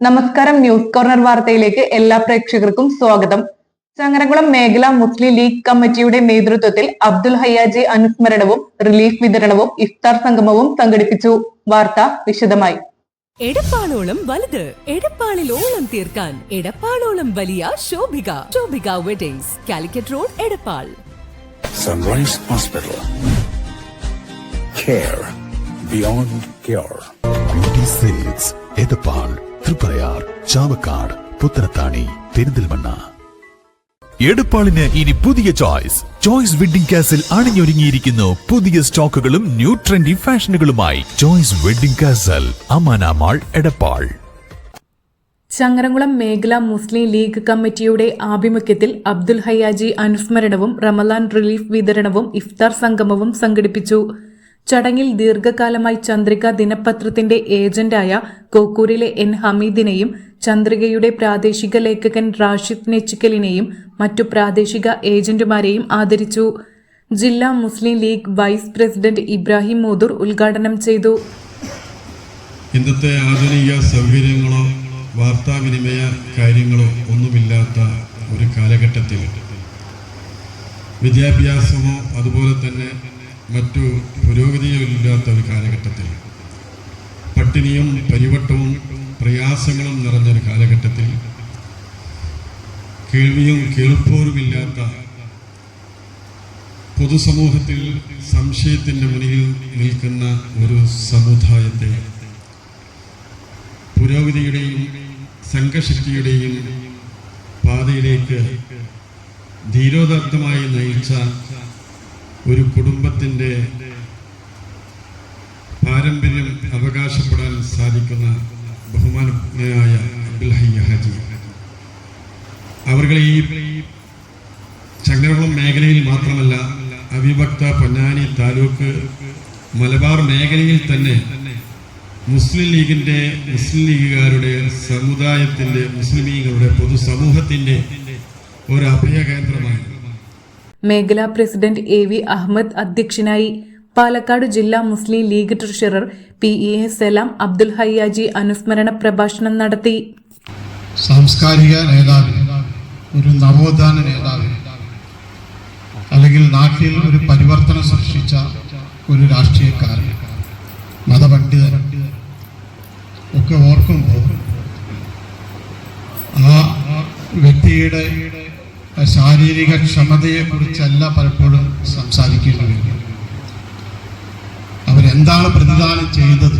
നമസ്കാരം news corner വാർത്തയിലേക്ക് എല്ലാ പ്രേക്ഷകർക്കും സ്വാഗതം. ചങ്ങരകുളം മേഖല മുസ്ലിം ലീഗ് കമ്മിറ്റിയുടെ നേതൃത്വത്തിൽ അബ്ദുൽ ഹയ്യാജി അനുസ്മരണവും റിലീഫ് വിതരണവും ഇഫ്താർ സംഗമവും സംഘടിപ്പിച്ചു. വാർത്ത വിശദമായി. എടപ്പാളോളം വലുത് എടപ്പാളിൽ ഓളം തീർക്കാൻ എടപ്പാളോളം വലിയ Shobhika Shobhika weddings Calicut road Edappal. Sunrise hospital care beyond care Edappal Thriprayar Chavakkad Puthanathani Perinthalmanna എടപ്പാളിന് ഇനി പുതിയ ചോയ്സ്. ചോയ്സ് വെഡിംഗ് കാസിൽ അണിഞ്ഞൊരുങ്ങിയിരിക്കുന്നു പുതിയ സ്റ്റോക്കുകളും new trendy ഫാഷനുകളുമായി. Choice wedding castle Amana mall Edappal. Changaramkulam മേഖല മുസ്ലിം ലീഗ് കമ്മിറ്റിയുടെ ആഭിമുഖ്യത്തിൽ അബ്ദുൽ ഹയ്യാജി അനുസ്മരണവും റമലാൻ റിലീഫ് വിതരണവും ഇഫ്താർ സംഗമവും സംഘടിപ്പിച്ചു. ചടങ്ങിൽ ദീർഘകാലമായി ചന്ദ്രിക ദിനപത്രത്തിന്റെ ഏജന്റായ കോക്കൂരിലെ എൻ. ഹമീദിനെയും ചന്ദ്രികയുടെ പ്രാദേശിക ലേഖകൻ റാഷിദ് നെച്ചിക്കലിനെയും മറ്റു പ്രാദേശിക ഏജന്റുമാരെയും ആദരിച്ചു. ജില്ലാ മുസ്ലിം ലീഗ് വൈസ് പ്രസിഡന്റ് ഇബ്രാഹിം മോദൂർ ഉദ്ഘാടനം ചെയ്തു. ഇന്നത്തെ ആധുനിക സൗകര്യങ്ങളോ വാർത്താവിനിമയ കാര്യങ്ങളോ ഒന്നുമില്ലാത്ത ഒരു കാലഘട്ടത്തിൽ വിദ്യാഭ്യാസമോ അതുപോലെ തന്നെ മറ്റു പുരോഗതിയുമില്ലാത്ത ഒരു കാലഘട്ടത്തിൽ. പട്ടിണിയും പരിവട്ടവും പ്രയാസങ്ങളും നിറഞ്ഞൊരു കാലഘട്ടത്തിൽ. കേൾവിയും കേൾപ്പോരുമില്ലാത്ത പൊതുസമൂഹത്തിൽ സംശയത്തിന്റെ മുന്നിൽ നിൽക്കുന്ന ഒരു സമുദായത്തെ പുരോഗതിയുടെയും സംഘശക്തിയുടെയും പാതയിലേക്ക് ധീരോദാത്തമായി നയിച്ച ഒരു കുടുംബത്തിന്റെ പാരമ്പര്യം അവകാശപ്പെടാൻ സാധിക്കുന്ന ബഹുമാനായ അബ്ദുൽ ഹയ്യ ഹാജി. അവർകൾ ഈ ചങ്ങരകുളം മേഖലയിൽ മാത്രമല്ല അവിഭക്ത പൊന്നാനി താലൂക്ക് മലബാർ മേഖലയിൽ തന്നെ മുസ്ലിം ലീഗിന്റെ മുസ്ലിം ലീഗുകാരുടെ സമുദായത്തിന്റെ മുസ്ലിമീങ്ങളുടെ പൊതുസമൂഹത്തിന്റെ ഒരു അഭയകേന്ദ്രമായി മേഖലാ പ്രസിഡന്റ് എ വി അഹമ്മദ് അധ്യക്ഷനായി പാലക്കാട് ജില്ലാ Muslim League treasurer P E A Salam Abdul Hayyaji അനുസ്മരണ പ്രഭാഷണം നടത്തി. സാംസ്കാരിക നേതാവ് ഒരു നവോത്ഥാന നേതാവ് അല്ലെങ്കിൽ നാട്ടിൽ ഒരു പരിവർത്തനം സൃഷ്ടിച്ച ഒരു രാഷ്ട്രീയക്കാരൻ മതപണ്ഡിതൻ ഒക്കെ ഓർക്കുമ്പോൾ ആ വ്യക്തിയുടെ ശാരീരിക ക്ഷമതയെ കുറിച്ചല്ല പലപ്പോഴും സംസാരിക്കേണ്ടി വരുന്നത് അവരെന്താണ് പ്രതിദാനം ചെയ്തത്?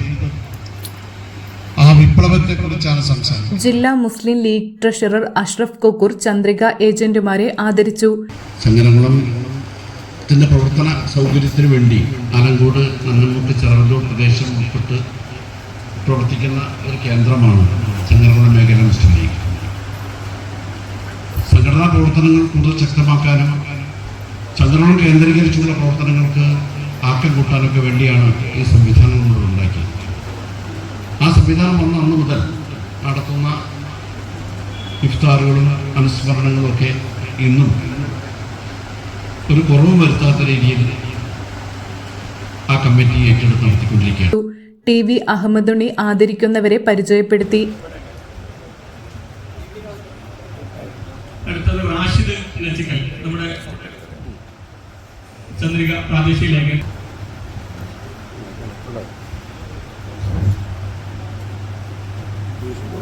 ആ വിപ്ലവത്തെക്കുറിച്ചാണ് സംസാരിക്കുന്നത്. ജില്ലാ മുസ്ലിം ലീഗ് ട്രഷറർ അഷ്റഫ് കൊക്കൂർ ചന്ദ്രിക ഏജന്റുമാരെ ആദരിച്ചു. ചങ്ങരംകുളത്തിന്റെ പ്രവർത്തന സൗകര്യത്തിന് വേണ്ടി ആലങ്കോട് നന്നമുട്ട് ചെറവല്ലൂർ പ്രദേശം ഉൾപ്പെട്ട് പ്രവർത്തിക്കുന്ന ഒരു കേന്ദ്രമാണ് ചങ്ങനകുളം മേഖല മുസ്ലിം ലീഗ്. പ്രവർത്തനങ്ങൾ കൂടുതൽ ശക്തമാക്കാനും ചങ്ങരകുളം കേന്ദ്രീകരിച്ചുള്ള പ്രവർത്തനങ്ങൾക്ക് ആക്കം കൂട്ടാനൊക്കെ വേണ്ടിയാണ് ഈ സംവിധാനം നമ്മൾ ഉണ്ടാക്കിയത്. ആ സംവിധാനം വന്ന അന്ന് മുതൽ നടത്തുന്ന ഇഫ്താറുകളും അനുസ്മരണങ്ങളും ഒക്കെ ഇന്നും ഒരു കുറവും വരുത്താത്ത രീതിയിൽ ആ കമ്മിറ്റി ഏറ്റെടുത്ത് നടത്തിക്കൊണ്ടിരിക്കുകയാണ്. ടി വി അഹമ്മദുണ്ണി ആദരിക്കുന്നവരെ പരിചയപ്പെടുത്തി. റാഷിദ് നമ്മുടെ ചന്ദ്രിക പ്രാദേശിക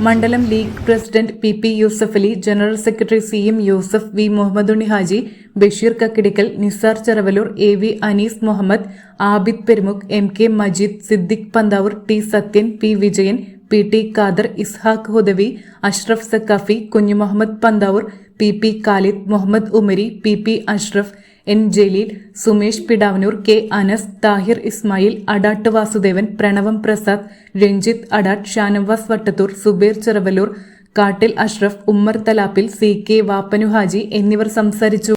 മണ്ഡലം League president P P Yusuf Ali general secretary C M Yusuf V Muhammadunni Haji Basheer Kakkidikkal Nisar Cheravallur A V Anees Muhammad Abid Perumukh M K Majeed Siddique Panthavoor T Sathyan P Vijayan P T Khader Ishaq Hudawi Ashraf Sakkafi Kunju Muhammad Panthavoor P P Khalid Muhammad Umari P P Ashraf N Jaleel Sumesh Pidavanur K Anas Thahir Ismail Adatt Vasudevan Pranavam Prasad Ranjith Adatt Shanavas Vattathur Zubair Cheravallur Kattil Ashraf Ummer Thalappil C K Vappanuhaji എന്നിവർ സംസാരിച്ചു.